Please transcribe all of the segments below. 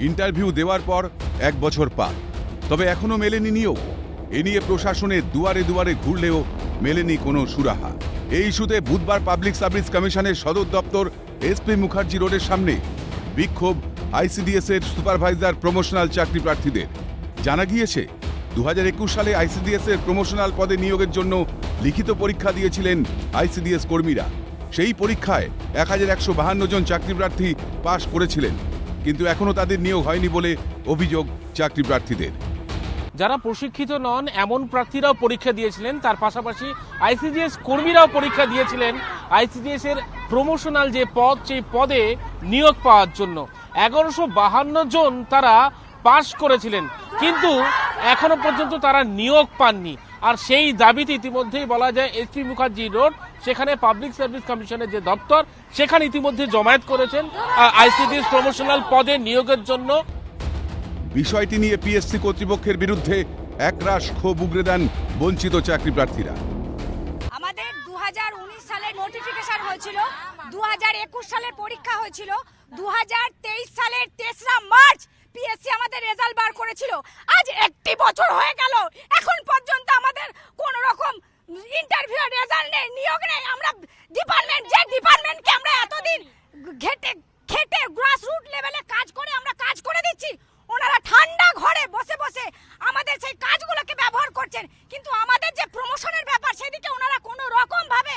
Interview দেওয়ার পর এক বছর পার। তবে এখনও মেলেনি নিয়োগ এ নিয়ে প্রশাসনের দুয়ারে দুয়ারে ঘুরলেও মেলেনি কোনো সুরাহা। এই ইস্যুতে বুধবার পাবলিক সার্ভিস কমিশনের সদর দপ্তর এসপি মুখার্জি রোডের সামনে বিক্ষোভ আইসিডিএস এর সুপারভাইজার প্রমোশনাল চাকরি প্রার্থীদের। জানা গিয়েছে দু হাজার একুশ সালে আইসিডিএস এর প্রমোশনাল পদে নিয়োগের জন্য লিখিত পরীক্ষা দিয়েছিলেন আইসিডিএস কর্মীরা। সেই পরীক্ষায় এক হাজার একশো বাহান্ন জন চাকরি প্রার্থী পাশ করেছিলেন। কিন্তু এখনও তাদের নিয়োগ হয়নি বলে অভিযোগ চাকরি প্রার্থীদের। যারা প্রশিক্ষিত নন, এমন প্রার্থীরাও পরীক্ষা দিয়েছিলেন। তার পাশাপাশি আইসিডিএস কর্মীরাও পরীক্ষা দিয়েছিলেন আইসিডিএস এর প্রমোশনাল যে পদ, সেই পদে নিয়োগ পাওয়ার জন্য। এগারোশো বাহান্ন জন তারা পাশ করেছিলেন, কিন্তু এখনও পর্যন্ত তারা নিয়োগ পাননি। আর সেই দাবিতে ইতিমধ্যেই বলা যায় এসপি মুখার্জি রোড সেখানে পাবলিক সার্ভিস কমিশনের যে দপ্তর সেখানে ইতিমধ্যে জমায়েত করেছেন আইসিডিএস প্রমোশনাল পদে নিয়োগের জন্য। বিষয়টি নিয়ে পিএসসি কর্তৃপক্ষের বিরুদ্ধে একরাশ ক্ষোভ উগরে দেন বঞ্চিত চাকরি প্রার্থীরা। আমাদের দু সালে নোটিফিকেশন হয়েছিল দু হাজার একুশ সালের পরীক্ষা হয়েছিল দু হাজার তেইশ সালের তেসরা মার্চ পিএসসি আমাদের রেজাল্ট বার করেছিল। আজ একটি বছর হয়ে গেল এখন পর্যন্ত আমাদের কোন রকম ইন্টারভিউ রেজাল্ট নেই নিয়োগ নেই আমরা ডিপার্টমেন্ট যে ডিপার্টমেন্টকে আমরা এতদিন ঘেটে খেটে গ্রাস রুট লেভেলে কাজ করে আমরা কাজ করে দিচ্ছি ওনারা ঠান্ডা ঘরে বসে বসে আমাদের সেই কাজগুলোকে ব্যবহার করছেন কিন্তু আমাদের যে প্রমোশনের ব্যাপার সেদিকে ওনারা কোনো রকম ভাবে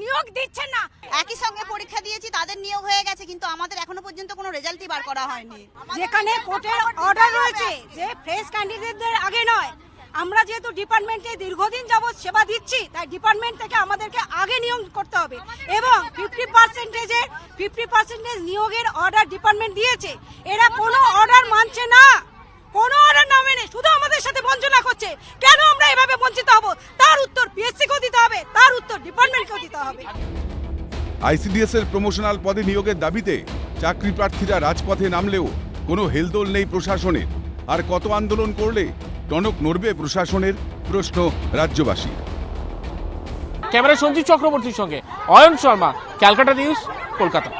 নিয়োগ দিচ্ছেন না। একই সঙ্গে পরীক্ষা দিয়েছি তাদের নিয়োগ হয়ে গেছে কিন্তু আমাদের এখনও পর্যন্ত কোনো রেজাল্টই বার করা হয়নি। যেখানে কোর্টের অর্ডার রয়েছে যে ফ্রেশ ক্যান্ডিডেটদের আগে নয়। আমরা যেহেতু ডিপার্টমেন্টে দীর্ঘদিন যাবৎ সেবা দিচ্ছি তাই ডিপার্টমেন্ট থেকে আমাদেরকে আগে নিয়োগ করতে হবে। এবং ফিফটি পার্সেন্টেজের ফিফটি পার্সেন্টেজ নিয়োগের অর্ডার ডিপার্টমেন্ট দিয়েছে। এরা কোনো অর্ডার মানছে না। কোনো অর্ডার না মেনে শুধু আমাদের সাথে বঞ্চনা করছে। এভাবে বঞ্চিত হব তার উত্তর পিএসসি পিএসসিকেও দিতে হবে তার উত্তর ডিপার্টমেন্টকেও দিতে হবে। আইসিডিএস এর প্রমোশনাল পদে নিয়োগের দাবিতে চাকরি প্রার্থীরা রাজপথে নামলেও কোনো হেলদোল নেই প্রশাসনের। আর কত আন্দোলন করলে টনক নড়বে প্রশাসনের প্রশ্ন রাজ্যবাসী। ক্যামেরা সঞ্জীব চক্রবর্তীর সঙ্গে অয়ন শর্মা ক্যালকাটা নিউজ কলকাতা।